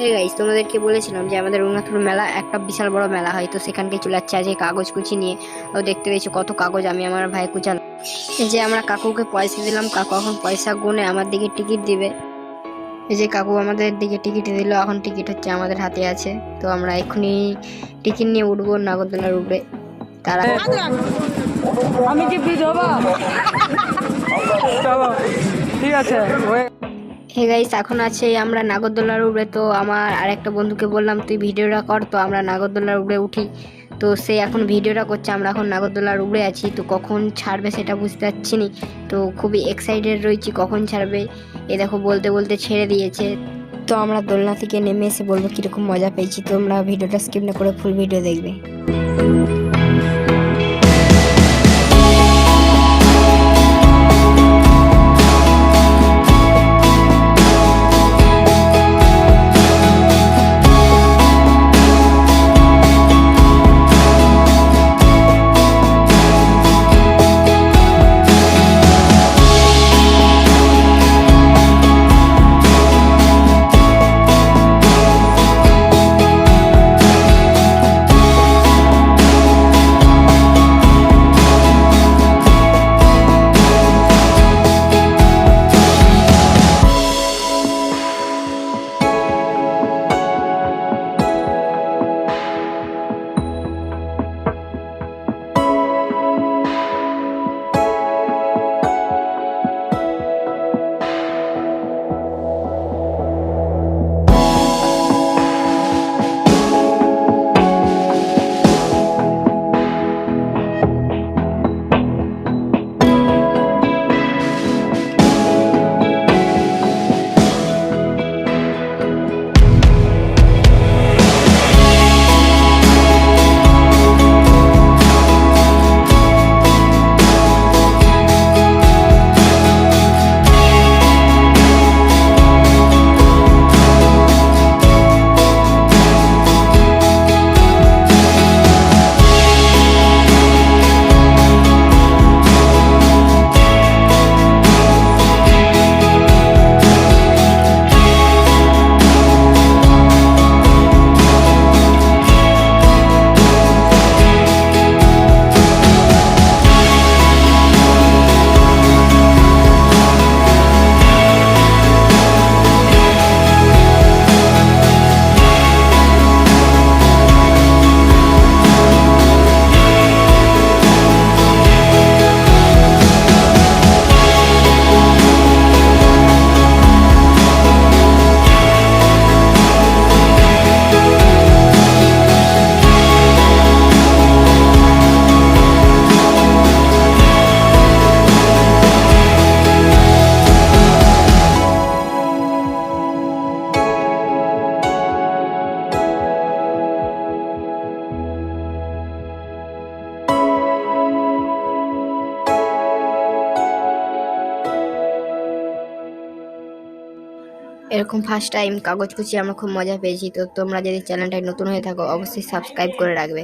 হ্যাঁ গাইস তোমাদেরকে বলেছিলাম যে আমাদের রঘুনাথপুর মেলা একটা বিশাল বড় মেলা হয় তো সেখানকে চলে যাচ্ছে আজকে কাগজ কুচি নিয়ে। ও দেখতে পেয়েছি কত কাগজ আমি আমার ভাই কুচাল। যে আমরা কাকুকে পয়সা দিলাম কাকু এখন পয়সা গুনে আমার দিকে টিকিট দিবে। এই যে কাকু আমাদের দিকে টিকিট দিল এখন টিকিট হচ্ছে আমাদের হাতে আছে। তো আমরা এক্ষুনি টিকিট নিয়ে উঠবো নাগরদোলার উপরে তারা আমি কি বিধবা? ঠিক আছে হে গাইস এখন আছে আমরা নাগরদোলার উপরে। তো আমার আরেকটা বন্ধুকে বললাম, তুই ভিডিওটা কর। তো আমরা নাগরদোলার উপরে উঠি। তো সে এখন ভিডিওটা করছে, আমরা এখন নাগরদোলার উপরে আছি। তো কখন ছাড়বে সেটা বুঝতে পারছি নি। তো খুবই এক্সাইটেড রয়েছি, কখন ছাড়বে? এ দেখো, বলতে বলতে ছেড়ে দিয়েছে। তো আমরা দোলনা থেকে নেমে এসে বলব, কীরকম মজা পেয়েছি। তোমরা ভিডিওটা স্কিপ না করে ফুল ভিডিও দেখবে। এরকম ফার্স্ট টাইম কাগজ কুচি আমরা খুব মজা পেয়েছি। তো তোমরা যদি চ্যানেলটা নতুন হয়ে থাকো, অবশ্যই সাবস্ক্রাইব করে রাখবে।